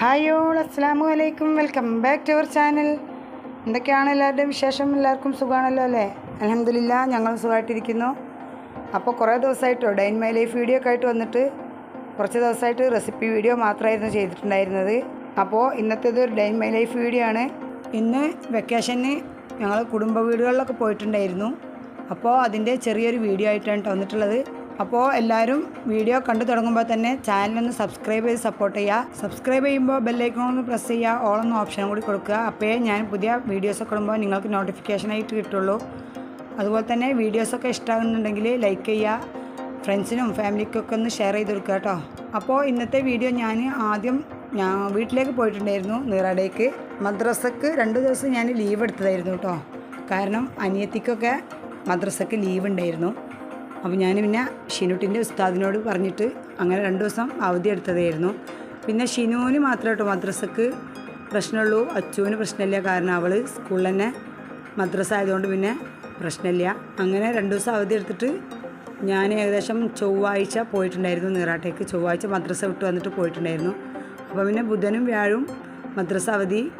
Hi all അസ്സാം വലൈക്കും welcome back to our channel. എന്തൊക്കെയാണ് എല്ലാവരുടെയും വിശേഷം? എല്ലാവർക്കും സുഖമാണല്ലോ അല്ലേ? അലഹമില്ല ഞങ്ങൾ സുഖമായിട്ടിരിക്കുന്നു. അപ്പോൾ കുറേ ദിവസമായിട്ടോ ഡൈൻ മൈ ലൈഫ് വീഡിയോ ഒക്കെ ആയിട്ട് വന്നിട്ട് കുറച്ച് ദിവസമായിട്ട് റെസിപ്പി വീഡിയോ മാത്രമായിരുന്നു ചെയ്തിട്ടുണ്ടായിരുന്നത്. അപ്പോൾ ഇന്നത്തേത് ഒരു ഡൈൻ മൈ ലൈഫ് വീഡിയോ ആണ്. ഇന്ന് വെക്കേഷന് ഞങ്ങൾ കുടുംബ വീടുകളിലൊക്കെ പോയിട്ടുണ്ടായിരുന്നു. അപ്പോൾ അതിന്റെ ചെറിയൊരു വീഡിയോ ആയിട്ടാണ് ട്ടോ വന്നിട്ടുള്ളത്. അപ്പോൾ എല്ലാവരും വീഡിയോ കണ്ടു തുടങ്ങുമ്പോൾ തന്നെ ചാനലൊന്ന് സബ്സ്ക്രൈബ് ചെയ്ത് സപ്പോർട്ട് ചെയ്യുക സബ്സ്ക്രൈബ് ചെയ്യുമ്പോൾ ബെല്ലൈക്കൺ ഒന്ന് പ്രസ് ചെയ്യുക ഓളെന്ന ഓപ്ഷൻ കൂടി കൊടുക്കുക. അപ്പോൾ ഞാൻ പുതിയ വീഡിയോസൊക്കെ ഇടുമ്പോൾ നിങ്ങൾക്ക് നോട്ടിഫിക്കേഷനായിട്ട് കിട്ടുള്ളൂ. അതുപോലെ തന്നെ വീഡിയോസൊക്കെ ഇഷ്ടമാകുന്നുണ്ടെങ്കിൽ ലൈക്ക് ചെയ്യുക ഫ്രണ്ട്സിനും ഫാമിലിക്കൊക്കെ ഒന്ന് ഷെയർ ചെയ്ത് കൊടുക്കുക കേട്ടോ. അപ്പോൾ ഇന്നത്തെ വീഡിയോ ഞാൻ ആദ്യം ഞാൻ വീട്ടിലേക്ക് പോയിട്ടുണ്ടായിരുന്നു നീറാടേക്ക്. മദ്രസക്ക് രണ്ട് ദിവസം ഞാൻ ലീവ് എടുത്തതായിരുന്നു കേട്ടോ. കാരണം അനിയത്തിക്കൊക്കെ മദ്രസക്ക് ലീവ് ഉണ്ടായിരുന്നു. അപ്പോൾ ഞാൻ പിന്നെ ഷിനുട്ടിന്റെ ഉസ്താദിനോട് പറഞ്ഞിട്ട് അങ്ങനെ രണ്ട് ദിവസം അവധി എടുത്തതായിരുന്നു. പിന്നെ ഷിനുവിന് മാത്രമേ കേട്ടോ മദ്രസക്ക് പ്രശ്നമുള്ളൂ. അച്ചുവിന് പ്രശ്നമില്ല. കാരണം അവൾ സ്കൂളിൽ തന്നെ മദ്രസ ആയതുകൊണ്ട് പിന്നെ പ്രശ്നമില്ല. അങ്ങനെ രണ്ട് ദിവസം അവധി എടുത്തിട്ട് ഞാൻ ഏകദേശം ചൊവ്വാഴ്ച പോയിട്ടുണ്ടായിരുന്നു. നീറാട്ടേക്ക് ചൊവ്വാഴ്ച മദ്രസ വിട്ട് വന്നിട്ട് പോയിട്ടുണ്ടായിരുന്നു. അപ്പോൾ പിന്നെ ബുധനും വ്യാഴും മദ്രസ അവധി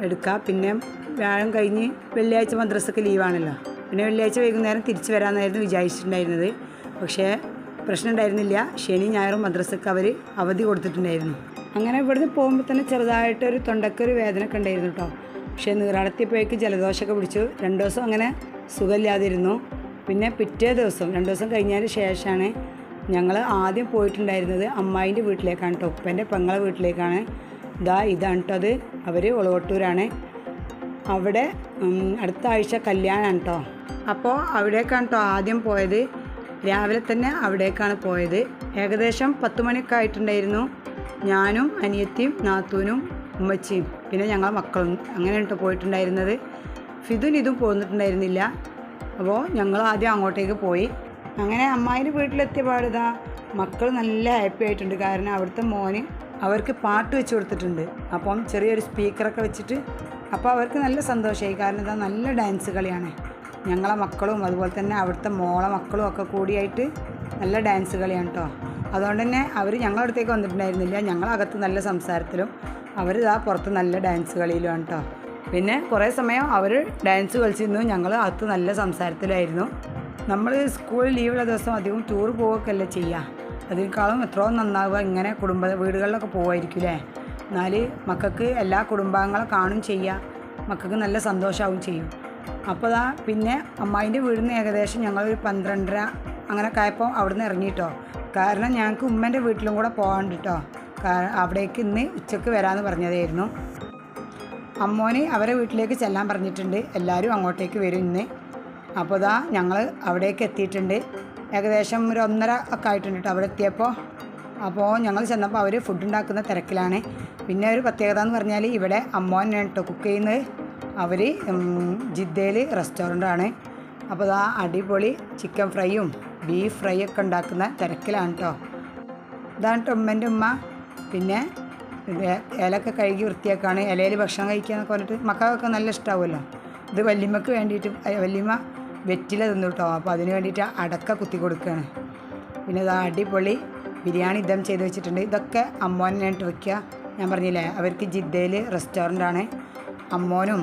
എടുക്കുക പിന്നെ വ്യാഴം കഴിഞ്ഞ് വെള്ളിയാഴ്ച മദ്രസക്ക് ലീവാണല്ലോ പിന്നെ വെള്ളിയാഴ്ച വൈകുന്നേരം തിരിച്ചു വരാമെന്നായിരുന്നു വിചാരിച്ചിട്ടുണ്ടായിരുന്നത്. പക്ഷേ പ്രശ്നം ഉണ്ടായിരുന്നില്ല ശനി ഞായറും മദ്രസക്ക് അവർ അവധി കൊടുത്തിട്ടുണ്ടായിരുന്നു. അങ്ങനെ ഇവിടുന്ന് പോകുമ്പോൾ തന്നെ ചെറുതായിട്ടൊരു തൊണ്ടക്കൊരു വേദന ഒക്കെ ഉണ്ടായിരുന്നു കേട്ടോ. പക്ഷേ നീറാടത്തിയപ്പോഴേക്ക് ജലദോഷമൊക്കെ പിടിച്ചു. രണ്ട് ദിവസം അങ്ങനെ സുഖമില്ലാതിരുന്നു. പിന്നെ പിറ്റേ ദിവസം രണ്ട് ദിവസം കഴിഞ്ഞതിന് ശേഷമാണ് ഞങ്ങൾ ആദ്യം പോയിട്ടുണ്ടായിരുന്നത് അമ്മായിന്റെ വീട്ടിലേക്കാണ് കേട്ടോ. ഉപ്പന്റെ പെങ്ങളെ വീട്ടിലേക്കാണ്. ഇതാ ഇതാണ് കേട്ടോ അത്. അവർ ഒളവട്ടൂരാണ്. അവിടെ അടുത്ത ആഴ്ച കല്യാണമാണ് കേട്ടോ. അപ്പോൾ അവിടേക്കാണ് കേട്ടോ ആദ്യം പോയത്. രാവിലെ തന്നെ അവിടേക്കാണ് പോയത്. ഏകദേശം പത്ത് മണിയൊക്കെ ആയിട്ടുണ്ടായിരുന്നു. ഞാനും അനിയത്തിയും നാത്തൂനും ഉമ്മച്ചിയും പിന്നെ ഞങ്ങളെ മക്കളും അങ്ങനെ കേട്ടോ പോയിട്ടുണ്ടായിരുന്നത്. ഫിദുൻ ഇതും പോന്നിട്ടുണ്ടായിരുന്നില്ല. അപ്പോൾ ഞങ്ങൾ ആദ്യം അങ്ങോട്ടേക്ക് പോയി. അങ്ങനെ അമ്മായിന്റെ വീട്ടിലെത്തിയ പാടിതാ മക്കൾ നല്ല ഹാപ്പി ആയിട്ടുണ്ട്. കാരണം അവിടുത്തെ മോന് അവർക്ക് പാട്ട് വെച്ച് കൊടുത്തിട്ടുണ്ട്. അപ്പം ചെറിയൊരു സ്പീക്കറൊക്കെ വെച്ചിട്ട് അപ്പോൾ അവർക്ക് നല്ല സന്തോഷമായി കാരണം ഇതാ നല്ല ഡാൻസ് കളിയാണ്. ഞങ്ങളെ മക്കളും അതുപോലെ തന്നെ അവിടുത്തെ മോളെ മക്കളും ഒക്കെ കൂടിയായിട്ട് നല്ല ഡാൻസ് കളിയാണ് കേട്ടോ അതുകൊണ്ട് തന്നെ അവർ ഞങ്ങളുടെ അടുത്തേക്ക് വന്നിട്ടുണ്ടായിരുന്നില്ല. ഞങ്ങളകത്ത് നല്ല സംസാരത്തിലും അവർ ഇതാ പുറത്ത് നല്ല ഡാൻസ് കളിയിലുമാണ് കേട്ടോ പിന്നെ കുറേ സമയം അവർ ഡാൻസ് കളിച്ചിരുന്നു. ഞങ്ങൾ അകത്ത് നല്ല സംസാരത്തിലായിരുന്നു. നമ്മൾ സ്കൂൾ ലീവുള്ള ദിവസം അധികം ടൂർ പോവുകയൊക്കെയല്ലേ ചെയ്യുക അതിനേക്കാളും എത്രയോ നന്നാവുക ഇങ്ങനെ കുടുംബ വീടുകളിലൊക്കെ പോകുമായിരിക്കും അല്ലേ എന്നാൽ മക്കൾക്ക് എല്ലാ കുടുംബാംഗങ്ങളെ കാണും ചെയ്യുക മക്കൾക്ക് നല്ല സന്തോഷമാവും ചെയ്യും. അപ്പോൾ ദാ പിന്നെ അമ്മായിന്റെ വീടിൽ നിന്ന് ഏകദേശം ഞങ്ങളൊരു പന്ത്രണ്ടര അങ്ങനെ ആയപ്പോൾ അവിടെ നിന്ന് ഇറങ്ങിയിട്ടോ കാരണം ഞങ്ങൾക്ക് ഉമ്മന്റെ വീട്ടിലും കൂടെ പോകാണ്ട് കേട്ടോ അവിടേക്ക് ഇന്ന് ഉച്ചയ്ക്ക് വരാമെന്ന് പറഞ്ഞതായിരുന്നു. അമ്മോന് അവരെ വീട്ടിലേക്ക് ചെല്ലാൻ പറഞ്ഞിട്ടുണ്ട്. എല്ലാവരും അങ്ങോട്ടേക്ക് വരും ഇന്ന്. അപ്പോൾ ഇതാ ഞങ്ങൾ അവിടേക്ക് എത്തിയിട്ടുണ്ട്. ഏകദേശം ഒരു ഒന്നര ഒക്കെ ആയിട്ടുണ്ട് കേട്ടോ അവിടെ എത്തിയപ്പോൾ അപ്പോൾ ഞങ്ങൾ ചെന്നപ്പോൾ അവർ ഫുഡ് ഉണ്ടാക്കുന്ന തിരക്കിലാണ്. പിന്നെ ഒരു പ്രത്യേകത എന്ന് പറഞ്ഞാൽ ഇവിടെ അമ്മോനെ കേട്ടോ കുക്ക് ചെയ്യുന്നത്. അവർ ജിദ്ദയിൽ റെസ്റ്റോറന്റാണ് അപ്പോൾ ആ അടിപൊളി ചിക്കൻ ഫ്രൈയും ബീഫ് ഫ്രൈ ഒക്കെ ഉണ്ടാക്കുന്ന തിരക്കിലാണ് കേട്ടോ ഇതാണ് കേട്ടോ ഉമ്മന്റെ ഉമ്മ. പിന്നെ ഇലയൊക്കെ കഴുകി വൃത്തിയാക്കാണ്. ഇലയിൽ ഭക്ഷണം കഴിക്കാന്നൊക്കെ പറഞ്ഞിട്ട് മക്കൾക്കൊക്കെ നല്ല ഇഷ്ടമാവുമല്ലോ ഇത് വല്യമ്മക്ക് വേണ്ടിയിട്ട് വല്യമ്മ വെറ്റില തിന്നു കേട്ടോ അപ്പോൾ അതിന് വേണ്ടിയിട്ട് അടക്ക കുത്തി കൊടുക്കുകയാണ് പിന്നെ ഇത് അടിപൊളി ബിരിയാണി ഇതം ചെയ്ത് വെച്ചിട്ടുണ്ട്. ഇതൊക്കെ അമ്മോനെ ഞാൻ വെക്കുക ഞാൻ പറഞ്ഞില്ലേ അവർക്ക് ജിദ്ദയിൽ റെസ്റ്റോറന്റാണ് അമ്മോനും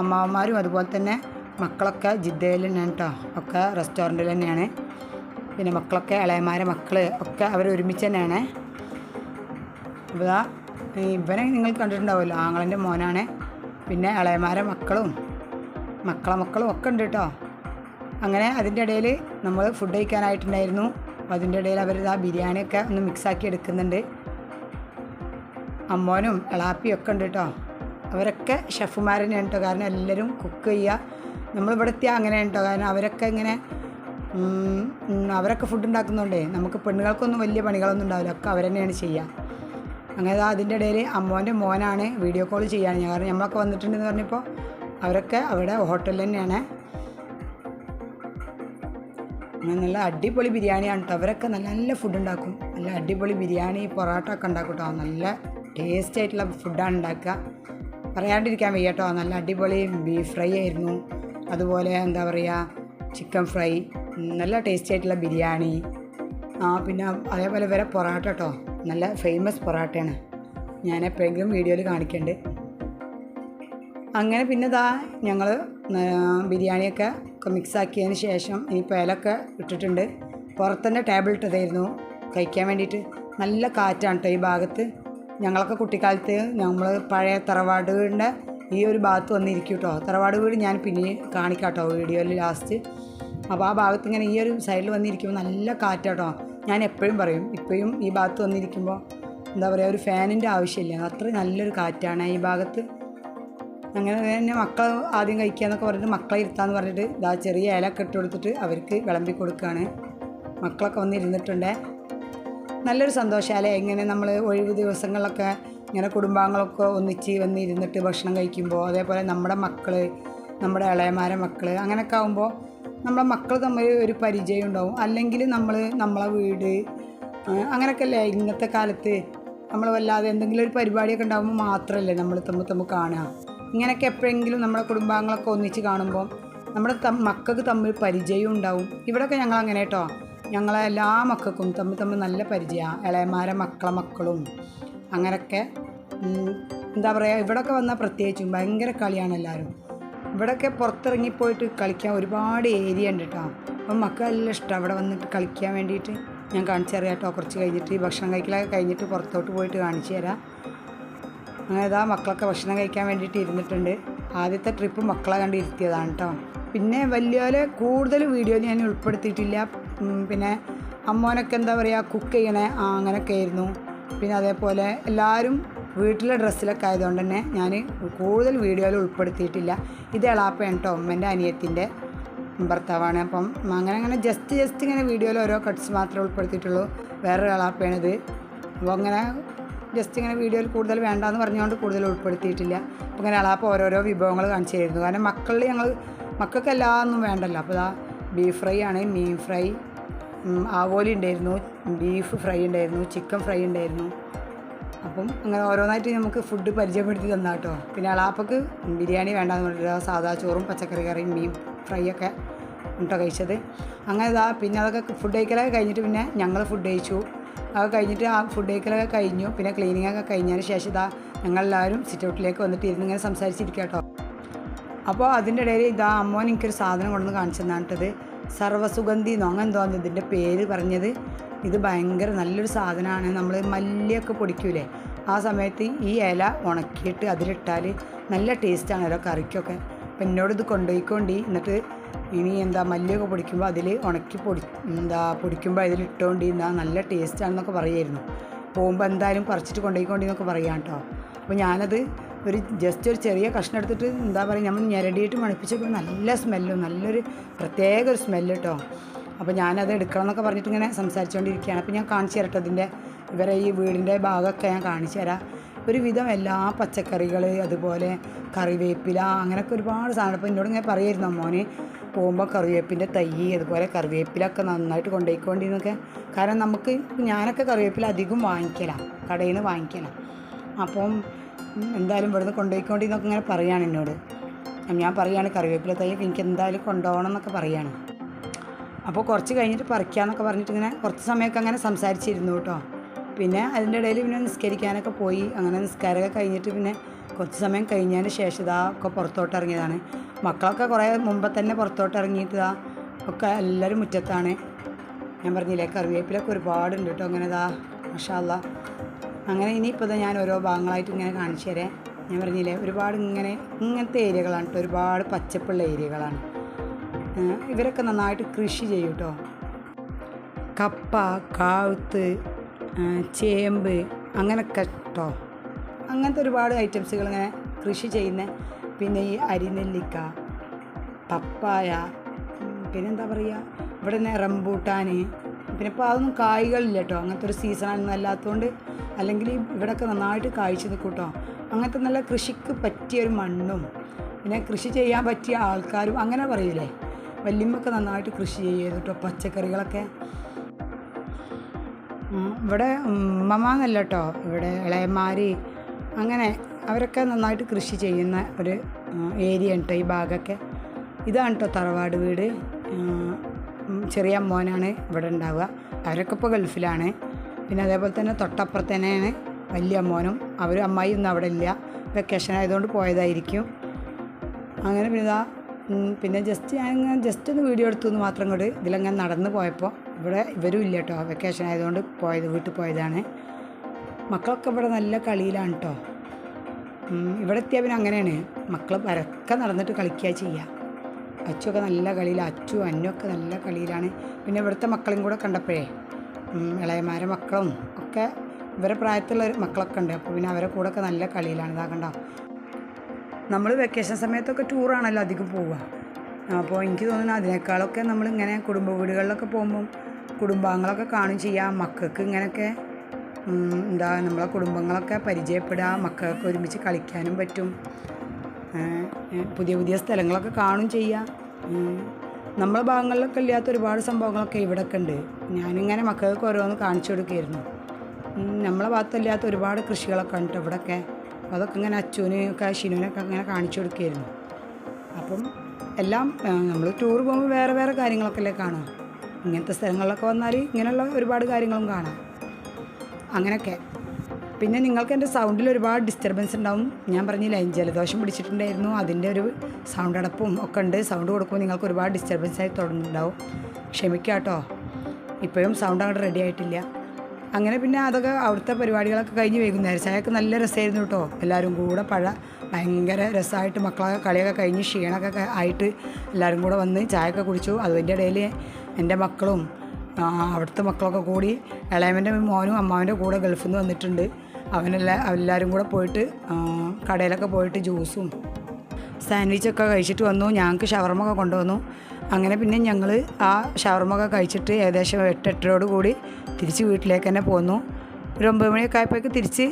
അമ്മാവന്മാരും അതുപോലെ തന്നെ മക്കളൊക്കെ ജിദ്ദയിൽ തന്നെയാണ് കേട്ടോ ഒക്കെ റെസ്റ്റോറന്റിൽ തന്നെയാണ്. പിന്നെ മക്കളൊക്കെ ഇളയമാരെ മക്കൾ ഒക്കെ അവർ ഒരുമിച്ച് തന്നെയാണ്. അപ്പോൾ ഇവനെ നിങ്ങൾ കണ്ടിട്ടുണ്ടാവുമല്ലോ. ആങ്ങളന്റെ മോനാണ്. പിന്നെ ഇളയമാരെ മക്കളും മക്കളെ മക്കളും ഒക്കെ ഉണ്ട് കേട്ടോ അങ്ങനെ അതിന്റെ ഇടയിൽ നമ്മൾ ഫുഡ് കഴിക്കാനായിട്ടുണ്ടായിരുന്നു. അതിന്റെ ഇടയിൽ അവർ ആ ബിരിയാണിയൊക്കെ ഒന്ന് മിക്സാക്കി എടുക്കുന്നുണ്ട്. അമ്മോനും ഇളാപ്പിയും ഒക്കെ ഉണ്ട് കേട്ടോ അവരൊക്കെ ഷെഫുമാർ തന്നെയാണ് കേട്ടോ. കാരണം എല്ലാവരും കുക്ക് ചെയ്യുക നമ്മളിവിടെ എത്തിയാൽ അങ്ങനെയാണ് കേട്ടോ. കാരണം അവരൊക്കെ ഇങ്ങനെ അവരൊക്കെ ഫുഡ് ഉണ്ടാക്കുന്നുണ്ടേ നമുക്ക് പെണ്ണുങ്ങൾക്കൊന്നും വലിയ പണികളൊന്നും ഉണ്ടാവില്ല. ഒക്കെ അവർ തന്നെയാണ് ചെയ്യുക അങ്ങനെ അതിന്റെ ഇടയിൽ അമ്മോന്റെ മോനാണ് വീഡിയോ കോൾ ചെയ്യുകയാണ് ഞാൻ കാരണം നമ്മളൊക്കെ വന്നിട്ടുണ്ടെന്ന് പറഞ്ഞപ്പോൾ അവരൊക്കെ അവിടെ ഹോട്ടലിൽ തന്നെയാണ് നല്ല അടിപൊളി ബിരിയാണിയാണ് കേട്ടോ. അവരൊക്കെ നല്ല നല്ല ഫുഡ് ഉണ്ടാക്കും. നല്ല അടിപൊളി ബിരിയാണി പൊറോട്ട ഒക്കെ ഉണ്ടാക്കും കേട്ടോ. നല്ല ടേസ്റ്റ് ആയിട്ടുള്ള ഫുഡാണ് ഉണ്ടാക്കുക. പറയാണ്ടിരിക്കാൻ വയ്യ കേട്ടോ നല്ല അടിപൊളി ബീഫ് ഫ്രൈ ആയിരുന്നു. അതുപോലെ എന്താ പറയുക ചിക്കൻ ഫ്രൈ നല്ല ടേസ്റ്റി ആയിട്ടുള്ള ബിരിയാണി. ആ പിന്നെ അതേപോലെ വരെ പൊറോട്ട കേട്ടോ നല്ല ഫേമസ് പൊറോട്ടയാണ്. ഞാൻ എപ്പോഴെങ്കിലും വീഡിയോയിൽ കാണിക്കണ്ട്. അങ്ങനെ പിന്നെ ഇതാ ഞങ്ങൾ ബിരിയാണിയൊക്കെ ഒക്കെ മിക്സ് ആക്കിയതിന് ശേഷം ഇനിയിപ്പോൾ ഇലൊക്കെ ഇട്ടിട്ടുണ്ട്. പുറത്തന്നെ ടേബിൾ ഇട്ടതായിരുന്നു. കഴിക്കാൻ വേണ്ടിയിട്ട് നല്ല കാറ്റാണ് കേട്ടോ ഈ ഭാഗത്ത്. ഞങ്ങളൊക്കെ കുട്ടിക്കാലത്ത് നമ്മൾ പഴയ തറവാട് വീടിന്റെ ഈ ഒരു ഭാഗത്ത് വന്നിരിക്കും കേട്ടോ തറവാട് വീട് ഞാൻ പിന്നെ കാണിക്കാം കേട്ടോ വീഡിയോയിൽ ലാസ്റ്റ് അപ്പോൾ ആ ഭാഗത്ത് ഇങ്ങനെ ഈ ഒരു സൈഡിൽ വന്നിരിക്കുമ്പോൾ നല്ല കാറ്റാട്ടോ. ഞാൻ എപ്പോഴും പറയും ഇപ്പോഴും ഈ ഭാഗത്ത് വന്നിരിക്കുമ്പോൾ എന്താ പറയുക ഒരു ഫാനിന്റെ ആവശ്യമില്ല. അത്ര നല്ലൊരു കാറ്റാണ് ഈ ഭാഗത്ത്. അങ്ങനെ തന്നെ മക്കൾ ആദ്യം കഴിക്കുക എന്നൊക്കെ പറഞ്ഞിട്ട് മക്കളെ ഇരുത്താന്ന് പറഞ്ഞിട്ട് ഇതാ ചെറിയ ഇല കെട്ടി കൊടുത്തിട്ട് അവർക്ക് വിളമ്പി കൊടുക്കുകയാണ് മക്കളൊക്കെ വന്നിരുന്നിട്ടുണ്ട്. നല്ലൊരു സന്തോഷമല്ലേ ഇങ്ങനെ നമ്മൾ ഒഴിവ് ദിവസങ്ങളിലൊക്കെ ഇങ്ങനെ കുടുംബാംഗങ്ങളൊക്കെ ഒന്നിച്ച് വന്നിരുന്നിട്ട് ഭക്ഷണം കഴിക്കുമ്പോൾ അതേപോലെ നമ്മുടെ മക്കൾ നമ്മുടെ ഇളയമാരെ മക്കൾ അങ്ങനെയൊക്കെ ആകുമ്പോൾ നമ്മളെ മക്കൾ തമ്മിൽ ഒരു പരിചയം ഉണ്ടാവും. അല്ലെങ്കിൽ നമ്മൾ നമ്മളെ വീട് അങ്ങനെയൊക്കെ അല്ലേ? ഇന്നത്തെ കാലത്ത് നമ്മൾ വല്ലാതെ എന്തെങ്കിലും ഒരു പരിപാടിയൊക്കെ ഉണ്ടാകുമ്പോൾ മാത്രമല്ലേ നമ്മൾ തമ്മിൽ തമ്മിൽ കാണുക. ഇങ്ങനെയൊക്കെ എപ്പോഴെങ്കിലും നമ്മുടെ കുടുംബാംഗങ്ങളൊക്കെ ഒന്നിച്ച് കാണുമ്പോൾ നമ്മുടെ മക്കൾക്ക് തമ്മിൽ പരിചയം ഉണ്ടാവും. ഇവിടെയൊക്കെ ഞങ്ങൾ അങ്ങനെ കേട്ടോ. ഞങ്ങളെ എല്ലാ മക്കൾക്കും തമ്മിൽ തമ്മിൽ നല്ല പരിചയമാണ് ഇളയന്മാരെ മക്കളെ മക്കളും. അങ്ങനെയൊക്കെ എന്താ പറയുക ഇവിടെയൊക്കെ വന്നാൽ പ്രത്യേകിച്ചും ഭയങ്കര കളിയാണ് എല്ലാവരും. ഇവിടെയൊക്കെ പുറത്തിറങ്ങിപ്പോയിട്ട് കളിക്കാൻ ഒരുപാട് ഏരിയ ഉണ്ട് കേട്ടോ അപ്പം മക്കളെല്ലാം ഇഷ്ടം അവിടെ വന്നിട്ട് കളിക്കാൻ വേണ്ടിയിട്ട്. ഞാൻ കാണിച്ചു തരാം കേട്ടോ കുറച്ച് കഴിഞ്ഞിട്ട് ഈ ഭക്ഷണം കഴിക്കലൊക്കെ കഴിഞ്ഞിട്ട് പുറത്തോട്ട് പോയിട്ട് കാണിച്ചു തരാം. അങ്ങനെ ഇതാ മക്കളൊക്കെ ഭക്ഷണം കഴിക്കാൻ വേണ്ടിയിട്ട് ഇരുന്നിട്ടുണ്ട്. ആദ്യത്തെ ട്രിപ്പ് മക്കളെ കണ്ട് ഇരുത്തിയതാണ് കേട്ടോ പിന്നെ വലിയ കൂടുതൽ വീഡിയോ ഞാൻ ഉൾപ്പെടുത്തിയിട്ടില്ല. പിന്നെ അമ്മോനൊക്കെ എന്താ പറയുക കുക്ക് ചെയ്യണേ അങ്ങനെയൊക്കെ ആയിരുന്നു. പിന്നെ അതേപോലെ എല്ലാവരും വീട്ടിലെ ഡ്രസ്സിലൊക്കെ ആയതുകൊണ്ട് തന്നെ ഞാൻ കൂടുതൽ വീഡിയോയിൽ ഉൾപ്പെടുത്തിയിട്ടില്ല. ഇത് എളാപ്പയാണ് കേട്ടോ അമ്മേന്റെ അനിയത്തിന്റെ ഭർത്താവാണ്. അപ്പം അങ്ങനെ അങ്ങനെ ജസ്റ്റ് ജസ്റ്റ് ഇങ്ങനെ വീഡിയോയിൽ ഓരോ കട്ട്സ് മാത്രമേ ഉൾപ്പെടുത്തിയിട്ടുള്ളൂ. വേറൊരു എളാപ്പയാണിത്. അപ്പോൾ അങ്ങനെ ജസ്റ്റ് ഇങ്ങനെ വീഡിയോയിൽ കൂടുതൽ വേണ്ടാന്ന് പറഞ്ഞുകൊണ്ട് കൂടുതൽ ഉൾപ്പെടുത്തിയിട്ടില്ല. അപ്പോൾ ഇങ്ങനെ എളാപ്പം ഓരോരോ വിഭവങ്ങൾ കാണിച്ചു തരുന്നു. കാരണം മക്കളിൽ ഞങ്ങൾ മക്കൾക്ക് എല്ലാം ഒന്നും വേണ്ടല്ലോ അപ്പോൾ ബീഫ് ഫ്രൈ ആണ്. മീൻ ഫ്രൈ ആവോലി ഉണ്ടായിരുന്നു. ബീഫ് ഫ്രൈ ഉണ്ടായിരുന്നു ചിക്കൻ ഫ്രൈ ഉണ്ടായിരുന്നു. അപ്പം അങ്ങനെ ഓരോന്നായിട്ട് നമുക്ക് ഫുഡ് പരിചയപ്പെടുത്തി തന്നാ കേട്ടോ പിന്നെ അളാപ്പക്ക് ബിരിയാണി വേണ്ടാന്ന് പറഞ്ഞിട്ട് സാധാ ചോറും പച്ചക്കറി കറിയും മീൻ ഫ്രൈ ഒക്കെ മുട്ട കഴിച്ചത്. അങ്ങനെ ഇതാ പിന്നെ അതൊക്കെ ഫുഡ് കഴിക്കലൊക്കെ കഴിഞ്ഞിട്ട് പിന്നെ ഞങ്ങൾ ഫുഡ് കഴിച്ചു. അത് കഴിഞ്ഞിട്ട് ആ ഫുഡ് കഴിക്കലൊക്കെ കഴിഞ്ഞു. പിന്നെ ക്ലീനിങ്ങൊക്കെ കഴിഞ്ഞതിന് ശേഷം ഇതാ ഞങ്ങളെല്ലാവരും സിറ്റ് ഔട്ടിലേക്ക് വന്നിട്ട് ഇരുന്ന് ഇങ്ങനെ സംസാരിച്ചിരിക്കാം കേട്ടോ അപ്പോൾ അതിന്റെ ഇടയിൽ ഇതാ അമ്മോൻ എനിക്കൊരു സാധനം കൊണ്ടുവന്ന് കാണിച്ചു തന്നിട്ടത് സർവസുഗന്ധി എന്നോ അങ്ങനെ എന്തോന്ന് ഇതിന്റെ പേര് പറഞ്ഞത്. ഇത് ഭയങ്കര നല്ലൊരു സാധനമാണ് നമ്മൾ മല്ലിയൊക്കെ പൊടിക്കൂലേ? ആ സമയത്ത് ഈ ഇല ഉണക്കിയിട്ട് അതിലിട്ടാൽ നല്ല ടേസ്റ്റാണ് ഓരോ കറിക്കൊക്കെ. അപ്പം എന്നോട് ഇത് കൊണ്ടുപോയിക്കൊണ്ടി. എന്നിട്ട് ഇനി എന്താ മല്ലിയൊക്കെ പൊടിക്കുമ്പോൾ അതിൽ ഉണക്കി പൊടി എന്താ പൊടിക്കുമ്പോൾ അതിലിട്ടുകൊണ്ട് എന്താ നല്ല ടേസ്റ്റാണെന്നൊക്കെ പറയുമായിരുന്നു പോകുമ്പോൾ എന്തായാലും പറിച്ചിട്ട് കൊണ്ടുപോയിക്കൊണ്ടി എന്നൊക്കെ പറയാം കേട്ടോ അപ്പോൾ ഞാനത് ഒരു ജസ്റ്റ് ഒരു ചെറിയ കഷ്ണം എടുത്തിട്ട് എന്താ പറയുക നമ്മൾ ഞെരടിയിട്ട് മണിപ്പിച്ചപ്പോൾ നല്ല സ്മെല്ലും നല്ലൊരു പ്രത്യേക ഒരു സ്മെല്ല് കേട്ടോ അപ്പോൾ ഞാനത് എടുക്കണം എന്നൊക്കെ പറഞ്ഞിട്ട് ഇങ്ങനെ സംസാരിച്ചുകൊണ്ടിരിക്കുകയാണ് അപ്പോൾ ഞാൻ കാണിച്ചു തരട്ടെ ഇതിന്റെ ഇവരെ ഈ വീടിന്റെ ഭാഗമൊക്കെ ഞാൻ കാണിച്ചു തരാം. ഒരുവിധം എല്ലാ പച്ചക്കറികൾ അതുപോലെ കറിവേപ്പില അങ്ങനെയൊക്കെ ഒരുപാട് സാധനം അപ്പോൾ എന്നോട് ഇങ്ങനെ പറയായിരുന്നു മോന് പോകുമ്പോൾ കറിവേപ്പിന്റെ തൈ അതുപോലെ കറിവേപ്പിലൊക്കെ നന്നായിട്ട് കൊണ്ടുപോയിക്കൊണ്ടിരുന്നൊക്കെ കാരണം നമുക്ക് ഞാനൊക്കെ കറിവേപ്പില അധികം വാങ്ങിക്കലാണ് കടയിൽ നിന്ന് വാങ്ങിക്കലാണ് അപ്പം എന്തായാലും ഇവിടുന്ന് കൊണ്ടുപോയിക്കോണ്ടി എന്നൊക്കെ ഇങ്ങനെ പറയുകയാണ് എന്നോട്. ഞാൻ പറയുകയാണ് കറിവേപ്പില തൈ എനിക്ക് എന്തായാലും കൊണ്ടുപോകണം എന്നൊക്കെ പറയുകയാണ് അപ്പോൾ കുറച്ച് കഴിഞ്ഞിട്ട് പറിക്കാന്നൊക്കെ പറഞ്ഞിട്ട് ഇങ്ങനെ കുറച്ച് സമയമൊക്കെ അങ്ങനെ സംസാരിച്ചിരുന്നു കേട്ടോ. പിന്നെ അതിന്റെ ഇടയിൽ പിന്നെ നിസ്കരിക്കാനൊക്കെ പോയി. അങ്ങനെ നിസ്കാരമൊക്കെ കഴിഞ്ഞിട്ട് പിന്നെ കുറച്ച് സമയം കഴിഞ്ഞതിന് ശേഷം ഇതാ ഒക്കെ പുറത്തോട്ട് ഇറങ്ങിയതാണ്. മക്കളൊക്കെ കുറേ മുമ്പ് തന്നെ പുറത്തോട്ട് ഇറങ്ങിയിട്ട് ഇതാ ഒക്കെ എല്ലാവരും മുറ്റത്താണ്. ഞാൻ പറഞ്ഞില്ലേ കറിവേപ്പിലൊക്കെ ഒരുപാടുണ്ട് കേട്ടോ. അങ്ങനെ ഇതാ മഷാല്ല അങ്ങനെ ഇനിയിപ്പോൾ ഞാൻ ഓരോ ഭാഗങ്ങളായിട്ട് ഇങ്ങനെ കാണിച്ചു തരാം. ഞാൻ പറഞ്ഞില്ലേ ഒരുപാട് ഇങ്ങനെ ഇങ്ങനത്തെ ഏരിയകളാണ് കേട്ടോ ഒരുപാട് പച്ചപ്പുള്ള ഏരിയകളാണ്. ഇവരൊക്കെ നന്നായിട്ട് കൃഷി ചെയ്യും കേട്ടോ. കപ്പ കാവുത്ത് ചേമ്പ് അങ്ങനെയൊക്കെ കേട്ടോ. അങ്ങനത്തെ ഒരുപാട് ഐറ്റംസുകൾ ഇങ്ങനെ കൃഷി ചെയ്യുന്ന പിന്നെ ഈ അരിനെല്ലിക്ക പപ്പായ പിന്നെന്താ പറയുക ഇവിടെ തന്നെ റംബൂട്ടാൻ പിന്നെ ഇപ്പോൾ അതൊന്നും കായ്കളില്ല കേട്ടോ അങ്ങനത്തെ ഒരു സീസണൊന്നും അല്ലാത്തതുകൊണ്ട് അല്ലെങ്കിൽ ഇവിടെയൊക്കെ നന്നായിട്ട് കാഴ്ച നിൽക്കും കേട്ടോ അങ്ങനത്തെ നല്ല കൃഷിക്ക് പറ്റിയ ഒരു മണ്ണും പിന്നെ കൃഷി ചെയ്യാൻ പറ്റിയ ആൾക്കാരും അങ്ങനെ പറയൂലേ? വല്യമ്മൊക്കെ നന്നായിട്ട് കൃഷി ചെയ്യരുത് കേട്ടോ പച്ചക്കറികളൊക്കെ. ഇവിടെ ഉമ്മമാന്നല്ല കേട്ടോ ഇവിടെ ഇളയന്മാർ അങ്ങനെ അവരൊക്കെ നന്നായിട്ട് കൃഷി ചെയ്യുന്ന ഒരു ഏരിയ ഉണ്ട് ഈ ഭാഗമൊക്കെ. ഇതാണ് കേട്ടോ തറവാട് വീട്. ചെറിയ മോനാണ് ഇവിടെ ഉണ്ടാവുക. അവരൊക്കെ ഇപ്പോൾ ഗൾഫിലാണ്. പിന്നെ അതേപോലെ തന്നെ തൊട്ടപ്പുറത്ത് തന്നെയാണ് വലിയ അമ്മോനും അവരും അമ്മായി ഒന്നും അവിടെ ഇല്ല. വെക്കേഷൻ ആയതുകൊണ്ട് പോയതായിരിക്കും. അങ്ങനെ പിന്നെ ഇതാ പിന്നെ ജസ്റ്റ് ഞാൻ ജസ്റ്റ് ഒന്ന് വീഡിയോ എടുത്തു എന്ന് മാത്രം കൊണ്ട് ഇതിലങ്ങനെ നടന്ന് പോയപ്പോൾ ഇവിടെ ഇവരും ഇല്ല കേട്ടോ. വെക്കേഷൻ ആയതുകൊണ്ട് പോയത് വീട്ടിൽ പോയതാണ്. മക്കളൊക്കെ ഇവിടെ നല്ല കളിയിലാണ് കേട്ടോ. ഇവിടെ എത്തിയാൽ പിന്നെ അങ്ങനെയാണ്. മക്കൾ പരക്കെ നടന്നിട്ട് കളിക്കുക ചെയ്യുക അച്ചുവൊക്കെ നല്ല കളിയിലാണ് അച്ചു അന്നൊക്കെ നല്ല കളിയിലാണ്. പിന്നെ ഇവിടുത്തെ മക്കളെയും കൂടെ കണ്ടപ്പോഴേ ഇളയമാരെ മക്കളും ഒക്കെ ഇവരെ പ്രായത്തിലുള്ള മക്കളൊക്കെ ഉണ്ട്. അപ്പോൾ പിന്നെ അവരെ കൂടെ ഒക്കെ നല്ല കളിയിലാണ്. ഇതാ കണ്ടോ? നമ്മൾ വെക്കേഷൻ സമയത്തൊക്കെ ടൂറാണല്ലോ അധികം പോവുക. അപ്പോൾ എനിക്ക് തോന്നുന്നു അതിനേക്കാളൊക്കെ നമ്മളിങ്ങനെ കുടുംബ വീടുകളിലൊക്കെ പോകുമ്പം കുടുംബാംഗങ്ങളൊക്കെ കാണും ചെയ്യാം. മക്കൾക്ക് ഇങ്ങനെയൊക്കെ എന്താ നമ്മളെ കുടുംബങ്ങളൊക്കെ പരിചയപ്പെടുക. മക്കൾക്ക് ഒരുമിച്ച് കളിക്കാനും പറ്റും. പുതിയ പുതിയ സ്ഥലങ്ങളൊക്കെ കാണും ചെയ്യാം. നമ്മളെ ഭാഗങ്ങളിലൊക്കെ ഇല്ലാത്ത ഒരുപാട് സംഭവങ്ങളൊക്കെ ഇവിടെയൊക്കെ ഉണ്ട്. ഞാനിങ്ങനെ മക്കൾക്ക് ഓരോന്ന് കാണിച്ചു കൊടുക്കുകയായിരുന്നു. നമ്മളെ ഭാഗത്തല്ലാത്ത ഒരുപാട് കൃഷികളൊക്കെ ഉണ്ട് ഇവിടെയൊക്കെ അതൊക്കെ ഇങ്ങനെ അച്ചുവിനെയൊക്കെ ഒക്കെ ഷിനുവിനൊക്കെ അങ്ങനെ കാണിച്ചു കൊടുക്കുകയായിരുന്നു. അപ്പം എല്ലാം നമ്മൾ ടൂർ പോകുമ്പോൾ വേറെ വേറെ കാര്യങ്ങളൊക്കെ അല്ലേ കാണാം. ഇങ്ങനത്തെ സ്ഥലങ്ങളിലൊക്കെ വന്നാൽ ഇങ്ങനെയുള്ള ഒരുപാട് കാര്യങ്ങളും കാണാം. അങ്ങനെയൊക്കെ. പിന്നെ നിങ്ങൾക്ക് എന്റെ സൗണ്ടിൽ ഒരുപാട് ഡിസ്റ്റർബൻസ് ഉണ്ടാവും. ഞാൻ പറഞ്ഞില്ല ജലദോഷം പിടിച്ചിട്ടുണ്ടായിരുന്നു. അതിന്റെ ഒരു സൗണ്ട് അടപ്പും ഒക്കെ ഉണ്ട്. സൗണ്ട് കൊടുക്കുമ്പോൾ നിങ്ങൾക്ക് ഒരുപാട് ഡിസ്റ്റർബൻസ് ആയി തുടങ്ങുന്നുണ്ടാവും. ക്ഷമിക്കുക കേട്ടോ ഇപ്പോഴും സൗണ്ട് അങ്ങോട്ട് റെഡി ആയിട്ടില്ല. അങ്ങനെ പിന്നെ അതൊക്കെ അവിടുത്തെ പരിപാടികളൊക്കെ കഴിഞ്ഞ് വൈകുന്നേരം ചായക്ക് നല്ല രസമായിരുന്നു കേട്ടോ. എല്ലാവരും കൂടെ പഴ ഭയങ്കര രസമായിട്ട് മക്കളൊക്കെ കളിയൊക്കെ കഴിഞ്ഞ് ക്ഷീണമൊക്കെ ആയിട്ട് എല്ലാവരും കൂടെ വന്ന് ചായയൊക്കെ കുടിച്ചു. അതിന്റെ ഇടയിൽ എന്റെ മക്കളും അവിടുത്തെ മക്കളൊക്കെ കൂടി ഇളയവന്റെ മോനും അമ്മാവന്റെ കൂടെ ഗൾഫിൽ നിന്ന് വന്നിട്ടുണ്ട്. അവനെല്ലാം എല്ലാവരും കൂടെ പോയിട്ട് കടയിലൊക്കെ പോയിട്ട് ജ്യൂസും സാൻഡ്വിച്ചൊക്കെ കഴിച്ചിട്ട് വന്നു. ഞങ്ങൾക്ക് ഷവർമൊക്കെ കൊണ്ടുവന്നു. അങ്ങനെ പിന്നെ ഞങ്ങൾ ആ ഷവർമൊക്കെ കഴിച്ചിട്ട് ഏകദേശം എട്ട് എട്ടരോട് കൂടി തിരിച്ച് വീട്ടിലേക്ക് തന്നെ പോന്നു. ഒരു ഒമ്പത് മണിയൊക്കെ ആയപ്പോഴേക്ക് തിരിച്ച്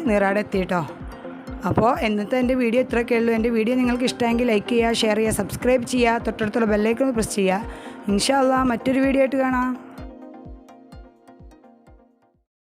എത്തി കേട്ടോ അപ്പോൾ ഇന്നത്തെ എന്റെ വീഡിയോ ഇത്രയൊക്കെ ഉള്ളൂ. എന്റെ വീഡിയോ നിങ്ങൾക്ക് ഇഷ്ടമെങ്കിൽ ലൈക്ക് ചെയ്യുക ഷെയർ ചെയ്യുക സബ്സ്ക്രൈബ് ചെയ്യുക തൊട്ടടുത്തുള്ള ബെല്ലൈക്കൺ പ്രസ് ചെയ്യുക. ഇൻഷാ അള്ളാ മറ്റൊരു വീഡിയോ ആയിട്ട് കാണാം.